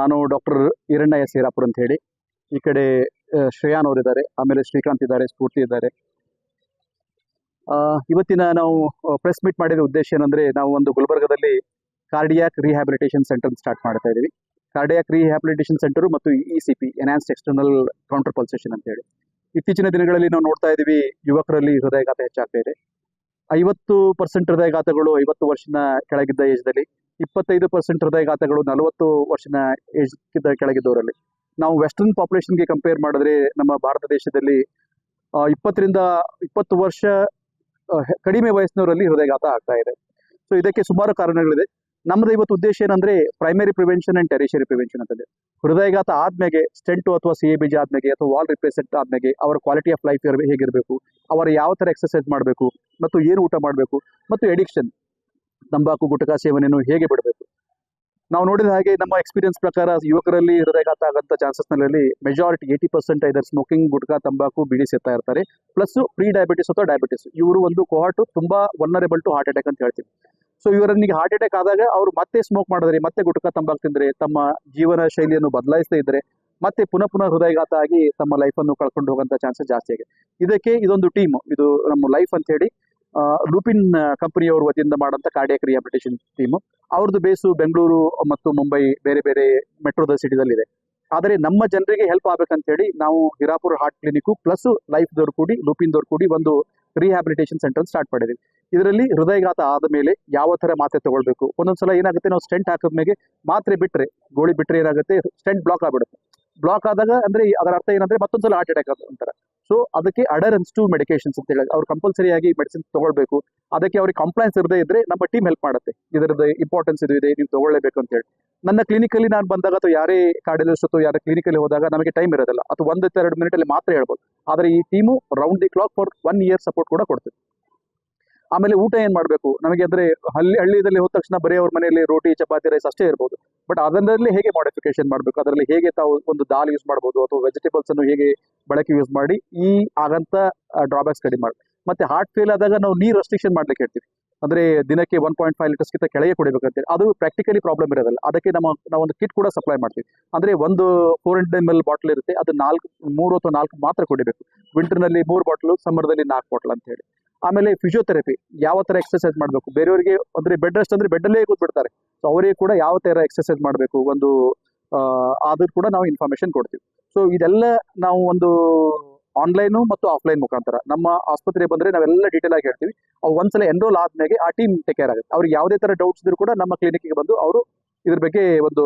ನಾನು ಡಾಕ್ಟರ್ ಈರಣ್ಣಯ್ಯ ಸೀರಾಪುರ್ ಅಂತ ಹೇಳಿ, ಈ ಕಡೆ ಶ್ರೇಯಾನ್ ಅವರಿದ್ದಾರೆ, ಆಮೇಲೆ ಶ್ರೀಕಾಂತ್ ಇದ್ದಾರೆ, ಸ್ಫೂರ್ತಿ ಇದ್ದಾರೆ. ಇವತ್ತಿನ ನಾವು ಪ್ರೆಸ್ ಮೀಟ್ ಮಾಡಿದ ಉದ್ದೇಶ ಏನಂದ್ರೆ, ನಾವು ಒಂದು ಗುಲ್ಬರ್ಗದಲ್ಲಿ ಕಾರ್ಡಿಯಾಕ್ ರಿಹ್ಯಾಬಿಲಿಟೇಷನ್ ಸೆಂಟರ್ ಸ್ಟಾರ್ಟ್ ಮಾಡ್ತಾ ಇದ್ದೀವಿ. ಕಾರ್ಡಿಯಾಕ್ ರಿಹ್ಯಾಬಿಲಿಟೇಷನ್ ಸೆಂಟರ್ ಮತ್ತು E C P enhanced external counter pulsation ಅಂತ ಹೇಳಿ. ಇತ್ತೀಚಿನ ದಿನಗಳಲ್ಲಿ ನಾವು ನೋಡ್ತಾ ಇದ್ದೀವಿ, ಯುವಕರಲ್ಲಿ ಹೃದಯಾಘಾತ ಹೆಚ್ಚಾಗ್ತಾ ಇದೆ. ಐವತ್ತು ಪರ್ಸೆಂಟ್ ಹೃದಯಾಘಾತಗಳು ಐವತ್ತು ವರ್ಷದ ಕೆಳಗಿದ್ದ ಏಜ್ದಲ್ಲಿ ಇಪ್ಪತ್ತೈದು ಪರ್ಸೆಂಟ್ ಹೃದಯಘಾತಗಳು ನಲವತ್ತು ವರ್ಷದ ಏಜ್ ಕೆಳಗಿದ್ದವರಲ್ಲಿ. ನಾವು ವೆಸ್ಟರ್ನ್ ಪಾಪ್ಯುಲೇಷನ್ಗೆ ಕಂಪೇರ್ ಮಾಡಿದ್ರೆ ನಮ್ಮ ಭಾರತ ದೇಶದಲ್ಲಿ ಇಪ್ಪತ್ತರಿಂದ ಇಪ್ಪತ್ತು ವರ್ಷ ಕಡಿಮೆ ವಯಸ್ಸಿನವರಲ್ಲಿ ಹೃದಯಘಾತ ಆಗ್ತಾ ಇದೆ. ಸೊ ಇದಕ್ಕೆ ಸುಮಾರು ಕಾರಣಗಳಿದೆ. ನಮ್ಮದು ಇವತ್ತು ಉದ್ದೇಶ ಏನಂದ್ರೆ primary prevention and tertiary prevention ಅಂತಂದ್ರೆ, ಹೃದಯಘಾತ ಆದ್ಮೇಲೆ ಸ್ಟೆಂಟು ಅಥವಾ ಸಿ ಎ ಬಿ ಆದ್ಮೇಲೆ ಅಥವಾ ವಾಲ್ ರಿಪ್ಲೇಸ್ಮೆಂಟ್ ಆದ್ಮೇಲೆ ಅವರ ಕ್ವಾಲಿಟಿ ಆಫ್ ಲೈಫ್ ಹೇಗಿರಬೇಕು, ಅವರ ಯಾವ ಥರ ಎಕ್ಸರ್ಸೈಸ್ ಮಾಡಬೇಕು, ಮತ್ತು ಏನು ಊಟ ಮಾಡಬೇಕು, ಮತ್ತು ಎಡಿಕ್ಷನ್ ತಂಬಾಕು, ಗುಟಕಾ ಸೇವನೆಯನ್ನು ಹೇಗೆ ಬಿಡಬೇಕು? ನಾವು ನೋಡಿದ ಹಾಗೆ ನಮ್ಮ ಎಕ್ಸ್ಪೀರಿಯನ್ಸ್ ಪ್ರಕಾರ ಯುವಕರಲ್ಲಿ ಹೃದಯಘಾತ ಆಗಂತ ಚಾನ್ಸಸ್ನಲ್ಲಿ majority eighty percent either smoking gutka, ತಂಬಾಕು, ಬಿಡಿ ಸೇರ್ತಾ ಇರ್ತಾರೆ. ಪ್ಲಸ್ ಪ್ರೀ ಡಯಾಬಿಟಿಸ್ ಅಥವಾ ಡಯಾಬಿಟಿಸ್ ಇವರು ಒಂದು ಕೋಹಾಟು ತುಂಬಾ ವನ್ನರೇಬಲ್ ಟು ಹಾರ್ಟ್ ಅಟ್ಯಾಕ್ ಅಂತ ಹೇಳ್ತೀವಿ. ಸೊ ಇವರನ್ನಿಗೆ ಹಾರ್ಟ್ ಅಟ್ಯಾಕ್ ಆದಾಗ ಅವರು ಮತ್ತೆ ಸ್ಮೋಕ್ ಮಾಡಿದ್ರೆ, ಮತ್ತೆ ಗುಟ್ಕಾ, ತಂಬಾಕು ತಿಂದ್ರೆ, ತಮ್ಮ ಜೀವನ ಶೈಲಿಯನ್ನು ಬದಲಾಯಿಸದೇ ಇದ್ರೆ, ಮತ್ತೆ ಪುನಃ ಪುನಃ ಹೃದಯಘಾತ ಆಗಿ ತಮ್ಮ ಲೈಫನ್ನು ಕಳ್ಕೊಂಡು ಹೋಗುವಂತ ಚಾನ್ಸಸ್ ಜಾಸ್ತಿ ಆಗಿದೆ. ಇದಕ್ಕೆ ಇದೊಂದು ಟೀಮ್ ಇದು ನಮ್ಮ ಲೈಫ್ ಅಂತ ಹೇಳಿ ಲೂಪಿನ್ ಕಂಪನಿಯವ್ರ ವತಿಯಿಂದ ಮಾಡಂತ ಕಾರ್ಡಿಯಾಕ್ ರಿಹಾಬಿಟೇಷನ್ ಟೀಮ್ ಅವ್ರದ್ದು ಬೇಸು ಬೆಂಗಳೂರು ಮತ್ತು ಮುಂಬೈ ಬೇರೆ ಬೇರೆ ಮೆಟ್ರೋದ ಸಿಟಿದಲ್ಲಿ ಇದೆ ಆದರೆ ನಮ್ಮ ಜನರಿಗೆ ಹೆಲ್ಪ್ ಆಗ್ಬೇಕಂತ ಹೇಳಿ ನಾವು ಹಿರಾಪುರ ಹಾರ್ಟ್ ಕ್ಲಿನಿಕ್ ಪ್ಲಸ್ ಲೈಫ್ದವ್ರು ಕೂಡಿ ಲೂಪಿನ್ದವ್ರು ಕೂಡಿ ಒಂದು ರಿಹ್ಯಾಬಿಲಿಟೇಷನ್ ಸೆಂಟರ್ ಸ್ಟಾರ್ಟ್ ಮಾಡಿದ್ವಿ. ಇದರಲ್ಲಿ ಹೃದಯಘಾತ ಆದ ಮೇಲೆ ಯಾವ ಥರ ಮಾತ್ರೆ ತಗೊಳ್ಬೇಕು? ಒಂದೊಂದ್ಸಲ ಏನಾಗುತ್ತೆ, ನಾವು ಸ್ಟೆಂಟ್ ಹಾಕಿದ್ಮೇಲೆ ಮಾತ್ರೆ ಬಿಟ್ಟರೆ ಗೋಳಿ ಬಿಟ್ಟರೆ ಏನಾಗುತ್ತೆ ಸ್ಟೆಂಟ್ ಬ್ಲಾಕ್ ಆಗ್ಬಿಡುತ್ತೆ. ಬ್ಲಾಕ್ ಆದಾಗ ಅಂದ್ರೆ ಅದರ ಅರ್ಥ ಏನಂದ್ರೆ ಮತ್ತೊಂದ್ಸಲ ಹಾರ್ಟ್ ಅಟ್ಯಾಕ್ ಅಂತಾರೆ ಸೊ ಅದಕ್ಕೆ ಅಡರೆನ್ಸ್ ಟು ಮೆಡಿಕೇಶನ್ಸ್ ಅಂತ ಹೇಳಿ, ಅವ್ರು ಕಂಪಲ್ಸರಿ ಆಗಿ ಮೆಡಿಸಿನ್ ತಗೊಳ್ಬೇಕು. ಅದಕ್ಕೆ ಅವ್ರಿಗೆ ಕಂಪ್ಲೈನ್ಸ್ ಇರದೇ ಇದ್ರೆ ನಮ್ಮ ಟೀಮ್ ಹೆಲ್ಪ್ ಮಾಡುತ್ತೆ. ಇದರದ್ದು ಇಂಪಾರ್ಟೆನ್ಸ್ ಇದು ಇದೆ, ನೀವು ತಗೊಳ್ಳೇಬೇಕು ಅಂತ ಹೇಳಿ. ನನ್ನ ಕ್ಲಿನಿಕಲ್ಲಿ ನಾನು ಬಂದಾಗ ಅಥವಾ ಯಾರೇ ಕಾರ್ಡಿಯಲಿಸ್ಟ್ ಅಥವಾ ಯಾರೇ ಕ್ಲಿನಿಕಲ್ಲಿ ಹೋದಾಗ ನಮಗೆ ಟೈಮ್ ಇರೋದಿಲ್ಲ. ಅಥವಾ ಒಂದು ಎರಡು ಮಿನಿಟ್ ಅಲ್ಲಿ ಮಾತ್ರ ಹೇಳ್ಬೋದು. ಆದರೆ ಈ team round the clock for one year support ಕೂಡ ಕೊಡ್ತೀವಿ ಆಮೇಲೆ ಊಟ ಏನ್ ಮಾಡಬೇಕು? ನಮಗೆ ಅಂದ್ರೆ ಹಳ್ಳಿ, ಹಳ್ಳಿಯಲ್ಲಿ ಹೋದ ತಕ್ಷಣ ಬರೀ ಅವ್ರ ಮನೆಯಲ್ಲಿ ರೋಟಿ, ಚಪಾತಿ ರೈಸ್ ಅಷ್ಟೇ ಇರ್ಬೋದು. ಬಟ್ ಅದರಲ್ಲಿ ಹೇಗೆ ಮಾಡಿಫಿಕೇಶನ್ ಮಾಡಬೇಕು? ಅದರಲ್ಲಿ ಹೇಗೆ ತಾವು ಒಂದು ದಾಲ್ ಯೂಸ್ ಮಾಡ್ಬೋದು? ಅಥವಾ ವೆಜಿಟೇಬಲ್ಸ್ ಅನ್ನು ಹೇಗೆ ಬಳಕೆ ಯೂಸ್ ಮಾಡಿ? ಈ ಆಗಂತ ಡ್ರಾಬ್ಯಾಕ್ಸ್ ಕಡಿಮೆ ಮಾಡಿ, ಮತ್ತೆ ಹಾರ್ಟ್ ಫೇಲ್ ಆದಾಗ ನಾವು ನೀರು ರೆಸ್ಟ್ರಿಕ್ಷನ್ ಮಾಡ್ಲಿಕ್ಕೆ ಹೇಳ್ತೀವಿ. ಅಂದ್ರೆ ದಿನಕ್ಕೆ ಒನ್ ಪಾಯಿಂಟ್ ಫೈವ್ ಲೀಟರ್ಸ್ಗಿಂತ ಕೆಳಗೆ ಕುಡಿಬೇಕಂತೇಳಿ. ಅದು ಪ್ರಾಕ್ಟಿಕಲಿ ಪ್ರಾಬ್ಲಮ್ ಇರೋದಿಲ್ಲ. ಅದಕ್ಕೆ ನಮ್ಮ, ನಾವು ಒಂದು ಕಿಟ್ ಕೂಡ ಸಪ್ಲೈ ಮಾಡ್ತೀವಿ. ಅಂದ್ರೆ ಒಂದು four hundred M L bottle ಇರುತ್ತೆ. ಅದು ನಾಲ್ಕು, ಮೂರು ಅಥವಾ ನಾಲ್ಕು ಮಾತ್ರ ಕುಡಿಬೇಕು. ವಿಂಟರ್ನಲ್ಲಿ ಮೂರು ಬಾಟ್ಲು ಸಮ್ಮರ್ದಲ್ಲಿ ನಾಲ್ಕು ಬಾಟ್ಲ್ ಅಂತ ಹೇಳಿ. ಆಮೇಲೆ ಫಿಸಿಯೋಥೆರಪಿ ಯಾವ ತರ ಎಕ್ಸರ್ಸೈಸ್ ಮಾಡಬೇಕು? ಬೇರೆಯವರಿಗೆ, ಅಂದ್ರೆ ಬೆಡ್ ರೆಸ್ಟ್ ಅಂದ್ರೆ ಬೆಡ್ಡಲ್ಲೇ ಕೂತ್ಬಿಡ್ತಾರೆ. ಸೊ ಅವರಿಗೆ ಕೂಡ ಯಾವ ತರ ಎಕ್ಸಸೈಸ್ ಮಾಡಬೇಕು? ಒಂದು ಆದ್ರೂ ಕೂಡ ನಾವು ಇನ್ಫಾರ್ಮೇಶನ್ ಕೊಡ್ತೀವಿ. ಸೊ ಇದೆಲ್ಲ ನಾವು ಒಂದು ಆನ್ಲೈನು ಮತ್ತು ಆಫ್ಲೈನ್ ಮುಖಾಂತರ. ನಮ್ಮ ಆಸ್ಪತ್ರೆ ಬಂದ್ರೆ ನಾವೆಲ್ಲ ಡೀಟೇಲ್ ಆಗಿ ಹೇಳ್ತೀವಿ. ಅವು ಒಂದ್ಸಲ ಎನ್ರೋಲ್ ಆದ್ಮೇಲೆ ಆ ಟೀಮ್ ಟೇಕ್ ಕೇರ್ ಆಗುತ್ತೆ. ಅವ್ರಿಗೆ ಯಾವುದೇ ತರ ಡೌಟ್ಸ್ ಇದ್ರು ಕೂಡ ನಮ್ಮ ಕ್ಲಿನಿಕ್ಗೆ ಬಂದು ಅವರು ಇದ್ರ ಬಗ್ಗೆ ಒಂದು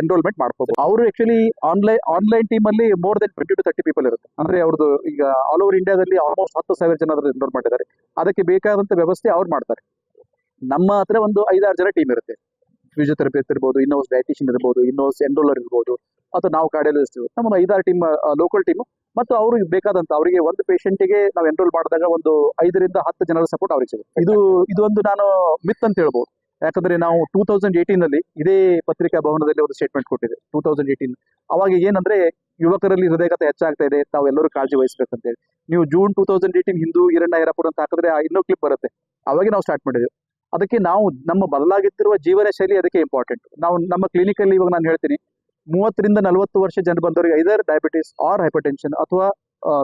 ಎನ್ರೋಲ್ಮೆಂಟ್ ಮಾಡ್ಕೋಬಹುದು ಅವರು ಆಕ್ಚುಲಿ ಆನ್ಲೈನ್ ಆನ್ಲೈನ್ ಟೀಮ್ ಅಲ್ಲಿ more than twenty to thirty people ಇರುತ್ತೆ. ಅಂದ್ರೆ ಅವ್ರದ್ದು ಈಗ ಆಲ್ ಓವರ್ ಇಂಡಿಯಾದಲ್ಲಿ ಆಲ್ಮೋಸ್ಟ್ ಹತ್ತು ಸಾವಿರ ಜನ ಎನ್ರೋಲ್ ಮಾಡಿದ್ದಾರೆ. ಅದಕ್ಕೆ ಬೇಕಾದಂತ ವ್ಯವಸ್ಥೆ ಅವ್ರು ಮಾಡ್ತಾರೆ. ನಮ್ಮ ಹತ್ರ ಒಂದು ಐದಾರು ಜನ ಟೀಮ್ ಇರುತ್ತೆ. ಫಿಸಿಯೋಥೆರಪಿ ಇರ್ಬೋದು ಇನ್ನೋಸ್ ಡಯಟಿಷಿಯನ್ ಇರ್ಬೋದು ಇನ್ನೋಸ್ ಎನ್ರೋಲರ್ ಇರ್ಬೋದು, ಅಥವಾ ನಾವು ಕಾರ್ಡಿಯಾಲಜಿಸ್ಟ್ ನಮ್ಮ ಐದಾರು ಟೀಮ್ ಲೋಕಲ್ ಟೀಮ್ ಮತ್ತು ಅವ್ರಿಗೆ ಬೇಕಾದಂತ ಅವರಿಗೆ ಒಂದು ಪೇಷಂಟಿಗೆ ನಾವು ಎನ್ರೋಲ್ ಮಾಡಿದಾಗ ಒಂದು ಐದರಿಂದ ಹತ್ತು ಜನರ ಸಪೋರ್ಟ್ ಅವ್ರಿಗೆ ಸಿಗುತ್ತೆ. ಇದು, ಇದೊಂದು ನಾನು ಮಿತ್ ಅಂತ ಹೇಳ್ಬೋದು. ಯಾಕಂದ್ರೆ ನಾವು ಟೂ ತೌಸಂಡ್ ಏಯ್ಟೀನ್ ಅಲ್ಲಿ ಇದೇ ಪತ್ರಿಕಾ ಭವನದಲ್ಲಿ ಒಂದು ಸ್ಟೇಟ್ಮೆಂಟ್ ಕೊಟ್ಟಿದೆ. ಟೂ ತೌಸಂಡ್ ಏಯ್ಟೀನ್ ಅವಾಗ ಏನಂದ್ರೆ, ಯುವಕರಲ್ಲಿ ಹೃದಯಘಾತ ಹೆಚ್ಚಾಗ್ತಾ ಇದೆ, ತಾವು ಎಲ್ಲರೂ ಕಾಳಜಿ ವಹಿಸ್ಬೇಕಂತ ಹೇಳಿ. ನೀವು ಜೂನ್ ಟೂ ತೌಸಂಡ್ ಏಯ್ಟೀನ್ ಹಿಂದೂ ಇರಣ್ಣ ಹಿರಾಪುರ ಅಂತ ಹಾಕಿದ್ರೆ ಇನ್ನೂ ಕ್ಲಿಪ್ ಬರುತ್ತೆ. ಅವಾಗ ನಾವು ಸ್ಟಾರ್ಟ್ ಮಾಡಿದ್ವಿ. ಅದಕ್ಕೆ ನಾವು ನಮ್ಮ ಬದಲಾಗುತ್ತಿರುವ ಜೀವನ ಶೈಲಿ ಅದಕ್ಕೆ ಇಂಪಾರ್ಟೆಂಟ್ ನಾವು ನಮ್ಮ ಕ್ಲಿನಿಕಲ್ಲಿ ಇವಾಗ ನಾನು ಹೇಳ್ತೀನಿ, ಮೂವತ್ತರಿಂದ ನಲವತ್ತು ವರ್ಷ ಜನ ಬಂದವರಿಗೆ ಐದರ್ ಡಯಾಬಿಟಿಸ್ ಆರ್ ಹೈಪರ್ಟೆನ್ಷನ್ ಅಥವಾ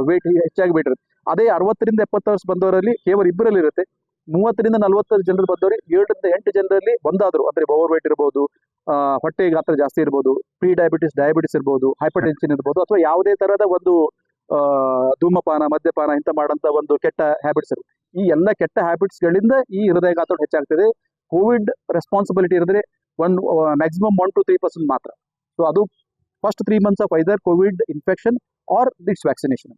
ವೇಟ್ ಹೆಚ್ಚಾಗಿ ವೇಟ್ ಇರುತ್ತೆ ಅದೇ ಅರವತ್ತರಿಂದ ಎಪ್ಪತ್ತು ವರ್ಷ ಬಂದವರಲ್ಲಿ ಕೇವಲ ಇಬ್ಬರಲ್ಲಿ ಇರುತ್ತೆ. ಮೂವತ್ತರಿಂದ ನಲವತ್ತು ಜನರು ಬಂದವರಿಗೆ ಏಳರಿಂದ ಎಂಟು ಜನರಲ್ಲಿ ಒಂದಾದ್ರು. ಅಂದ್ರೆ ಓವರ್ ವೇಟ್ ಇರ್ಬೋದು ಹೊಟ್ಟೆ ಗಾತ್ರ ಜಾಸ್ತಿ ಇರ್ಬೋದು ಪ್ರೀ ಡಯಾಬಿಟಿಸ್ ಡಯಾಬಿಟಿಸ್ ಇರ್ಬೋದು ಹೈಪರ್ ಟೆನ್ಷನ್ ಇರ್ಬೋದು, ಅಥವಾ ಯಾವುದೇ ತರಹದ ಒಂದು ಧೂಮಪಾನ, ಮದ್ಯಪಾನ ಇಂಥ ಮಾಡಂತ ಒಂದು ಕೆಟ್ಟ ಹ್ಯಾಬಿಟ್ಸ್ ಇರುತ್ತೆ. ಈ ಎಲ್ಲ ಕೆಟ್ಟ ಹ್ಯಾಬಿಟ್ಸ್ ಗಳಿಂದ ಈ ಹೃದಯಾಘಾತ ಹೆಚ್ಚಾಗ್ತದೆ. Covid responsibility ಇರಿದ್ರೆ one maximum one two three percent ಮಾತ್ರ. ಸೊ ಅದು first three months of either Covid infection or its vaccination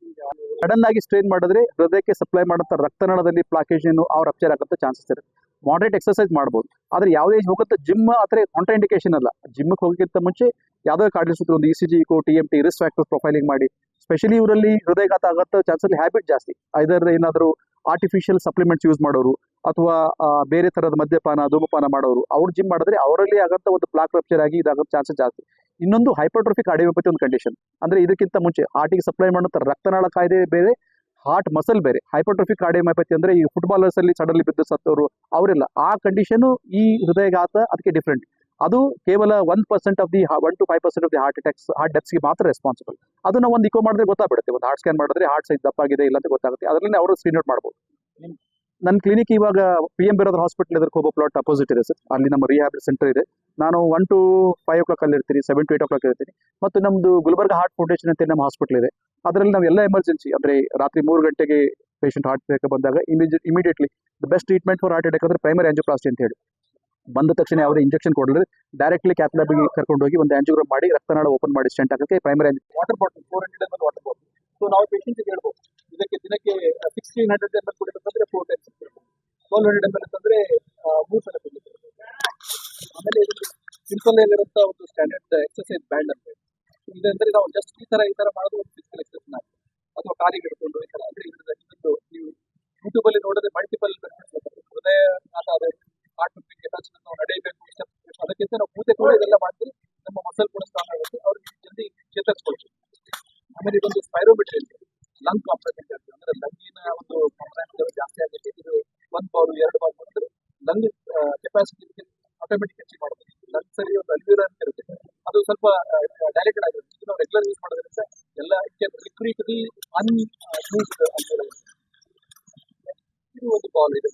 sudden ಆಗಿ ಸ್ಟ್ರೈನ್ ಮಾಡಿದ್ರೆ ಹೃದಯಕ್ಕೆ ಸಪ್ಲೈ ಮಾಡಂತ ರಕ್ತನಾಳದಲ್ಲಿ ಪ್ಲಾಕೇಜ್ ಏನು ಅವ್ರ ಅಪ್ಚರ್ ಆಗಂತ ಚಾನ್ಸಸ್ ಇರುತ್ತೆ. ಮಾಡರೇಟ್ ಎಕ್ಸರ್ಸೈಸ್ ಮಾಡ್ಬೋದು. ಆದ್ರೆ ಯಾವುದೇ ಹೋಗುತ್ತೆ ಜಿಮ್ ಆದ್ರೆ ಕಾಂಟ್ರಾ ಇಂಡಿಕೇಶನ್ ಅಲ್ಲ. ಜಿಮ್ಗೆ ಹೋಗೋಕ್ಕಿಂತ ಮುಂಚೆ ಯಾವುದೋ ಸುತ್ತ ಒಂದು ಇ ಸಿ ಜಿ ಕೋ T M T risk factor profiling ಮಾಡಿ. ಸ್ಪೆಷಲಿ ಇವರಲ್ಲಿ ಹೃದಯಘಾತ ಆಗೋ ಚಾನ್ಸಲ್ಲಿ ಹ್ಯಾಬಿಟ್ ಜಾಸ್ತಿ. ಐದರ್ ಏನಾದರೂ ಆರ್ಟಿಫಿಷಿಯಲ್ ಸಪ್ಲಿಮೆಂಟ್ಸ್ ಯೂಸ್ ಮಾಡೋರು ಅಥವಾ ಬೇರೆ ತರದ ಮದ್ಯಪಾನ, ಧೂಮಪಾನ ಮಾಡೋರು, ಅವ್ರು ಜಿಮ್ ಮಾಡಿದ್ರೆ ಅವರಲ್ಲಿ ಆಗಂತ ಒಂದು ಬ್ಲಾಕ್ ರಪ್ಚರ್ ಆಗಿ ಇದಾಗೋ ಚಾನ್ಸಸ್ ಜಾಸ್ತಿ. ಇನ್ನೊಂದು ಹೈಪರ್ಟ್ರೋಫಿಕ್ ಅಡಿಯೋಪತಿ ಒಂದು ಕಂಡೀಷನ್ ಅಂದ್ರೆ ಇದಕ್ಕಿಂತ ಮುಂಚೆ ಹಾರ್ಟಿಗೆ ಸಪ್ಲೈ ಮಾಡುವಂತ ರಕ್ತನಾಳ ಕಾಯ್ದೆ ಬೇರೆ ಹಾರ್ಟ್ ಮಸಲ್ ಬೇರೆ. ಹೈಪರ್ಟ್ರೋಫಿಕ್ ಕಾರ್ಡಿಯೋಮೈಪತಿ ಅಂದ್ರೆ ಈ ಫುಟ್ಬಾಲರ್ಸ್ ಅಲ್ಲಿ ಸಡನ್ಲಿ ಬಿದ್ದು ಸತ್ತವರು ಅವರೆಲ್ಲ. ಆ ಕಂಡೀಷನ್ ಈ ಹೃದಯಘಾತ ಅದಕ್ಕೆ ಡಿಫ್ರೆಂಟ್ ಅದು ಕೇವಲ one percent of the one to five percent of the heart attacks heart ಡೆತ್ಸ್ಗೆ ಮಾತ್ರ ರೆಸ್ಪಾನ್ಸಿಬಲ್ ಅದನ್ನ ನಾವು ಒಂದು ಇಕೋ ಮಾಡಿದ್ರೆ ಗೊತ್ತಾಗ್ಬಿಡುತ್ತೆ. ಒಂದು ಹಾರ್ಟ್ ಸ್ಕ್ಯಾನ್ ಮಾಡಿದ್ರೆ ಹಾರ್ಟ್ ಸೈಜ್ ದಪ್ಪಾಗಿದೆ ಇಲ್ಲ ಅಂತ ಗೊತ್ತಾಗುತ್ತೆ. ಅದರಲ್ಲಿ ಅವರು ಸ್ಕ್ರೀನ್ ಔಟ್ ಮಾಡ್ಬೋದು. ನನ್ನ ಕ್ಲಿನಿಕ್ ಇವಾಗ ಪಿ ಎಂ ಬಿರೋದ್ರ ಹಾಸ್ಪಿಟಲ್ ಎದುರು ಹೋಗೋ ಪ್ಲಾಟ್ ಅಪೋಸಿಟ್ ಇದೆ ಸರ್. ಅಲ್ಲಿ ನಮ್ಮ ರಿಹ್ಯಾಬಿಲ್ ಸೆಂಟರ್ ಇದೆ. ನಾನು one to five o'clock ಅಲ್ಲಿ ಇರ್ತೀನಿ seven to eight o'clock ಇರ್ತೀನಿ. ಮತ್ತು ನಮ್ಮದು ಗುಲ್ಬರ್ಗ ಹಾರ್ಟ್ ಫೌಂಡೇಶನ್ ಅಂತ ನಮ್ಮ ಹಾಸ್ಪಿಟಲ್ ಇದೆ. ಅದರಲ್ಲಿ ನಾವು ಎಲ್ಲ ಎಮರ್ಜೆನ್ಸಿ ಅಂದರೆ ರಾತ್ರಿ ಮೂರು ಗಂಟೆಗೆ ಪೇಷಂಟ್ ಹಾರ್ಟ್ ಅಟ್ಯಾಕ್ ಬಂದಾಗ ಇಮಿಜಿ immediately the best treatment for heart attack ಅಂದರೆ ಪ್ರೈಮರಿ ಆಂಜಿಯೋಪ್ಲಾಸ್ಟಿ ಅಂತ ಹೇಳಿ. ಬಂದ ತಕ್ಷಣ ಯಾವುದೇ ಇಂಜೆಕ್ಷನ್ ಕೊಡಲಿ ಡೈರೆಕ್ಟ್ಲಿ ಕ್ಯಾಥ್ಲಾಬಿಗೆ ಕರ್ಕೊಂಡು ಹೋಗಿ ಒಂದು ಆಂಜಿಯೋಗ್ರಾಮ್ ಮಾಡಿ ರಕ್ತನಾಳ ಓಪನ್ ಮಾಡಿ ಸ್ಟೆಂಟ್ ಹಾಕಕ್ಕೆ primary water bottle four hundred water bottle so ನಾವು ಪೇಷಂಟ್ಗೆ ಹೇಳ್ಬೋದು, ಇದಕ್ಕೆ ದಿನಕ್ಕೆ sixteen hundred M L ಕುಡಿಬೇಕಂದ್ರೆ four times twelve hundred M L ಅಂತಂದ್ರೆ ಮೂರು ಸಲ ಕುಡಿಬೇಕು. ಆಮೇಲೆ ಇದಕ್ಕೆ ಸಿಂಪಲ್ ಆಗಿರುವಂತ ಒಂದು ಸ್ಟ್ಯಾಂಡರ್ಡ್ ಎಕ್ಸರ್ಸೈಸ್ ಬ್ಯಾಂಡ್ ಅಂತ. ಇದಂದ್ರೆ ನಾವು ಜಸ್ಟ್ ಈ ತರ ಈ ತರ ಮಾಡೋದು ಒಂದು ಫಿಸಿಕಲ್ ಎಕ್ಸಸೈಸ್ ಅಥವಾ ಕಾಲಿಗೆ ಹಿಡ್ಕೊಂಡು ಈ ತರ ಅಂದ್ರೆ ಇದರಿಂದ ನೀವು ಯೂಟ್ಯೂಬ್ ಅಲ್ಲಿ ನೋಡಿದ್ರೆ ಮಲ್ಟಿಪಲ್ ಹೃದಯ ಆದ ಹಾರ್ಟ್ ಕೆಪಾಸಿಟಿ ನಾವು ನಡೆಯಬೇಕು ಇಷ್ಟ ಅದಕ್ಕಿಂತ ನಾವು ಕೂತೆ ಕೂಡ ಇದೆಲ್ಲ ಮಾಡಿದ್ರೆ ನಮ್ಮ ಮಸಲ್ ಕೂಡ ಸ್ಟ್ರಾಂಗ್ ಆಗುತ್ತೆ ಅವ್ರಿಗೆ ಜಲ್ದಿ ಚೇತರಿಸ್ಕೊಳ್ತೀವಿ ಆಮೇಲೆ ಇದೊಂದು ಸ್ಪೈರೋಮೀಟರ್ ಇದೆ. ಲಂಗ್ ಕಾಂಪ್ರೆಸೆಂಟ್ ಇರುತ್ತೆ ಅಂದ್ರೆ ಲಂಗಿನ ಒಂದು ಕಾಂಪ್ರೆಸೆಂಟ್ ಜಾಸ್ತಿ ಆಗುತ್ತೆ ಇದು ಒಂದ್ ಬಾಲ್ ಎರಡು ಬಾಲ್ ಬಂದ್ರೆ ಲಂಗ್ ಕೆಪಾಸಿಟಿ ಆಟೋಮೆಟಿಕ್ ಹೆಚ್ಚಿಗೆ ಮಾಡಬಹುದು ಲಂಗ್ ಸರಿ, ಒಂದು ಅಲ್ವ್ಯೂರ ಅಂತ ಇರುತ್ತೆ. ಅದು ಸ್ವಲ್ಪ ಡೈರೆಕ್ಟ್ ಆಗಿರುತ್ತೆ ಇದು ನಾವು ರೆಗ್ಯುಲರ್ ಯೂಸ್ ಮಾಡೋದ್ರಿಂದ ಎಲ್ಲ ಅನ್ ಯೂಸ್ಡ್ ಅಲ್ವ್ಯೂರ ಇದು ಒಂದು ಬಾಲ್ ಇದೆ.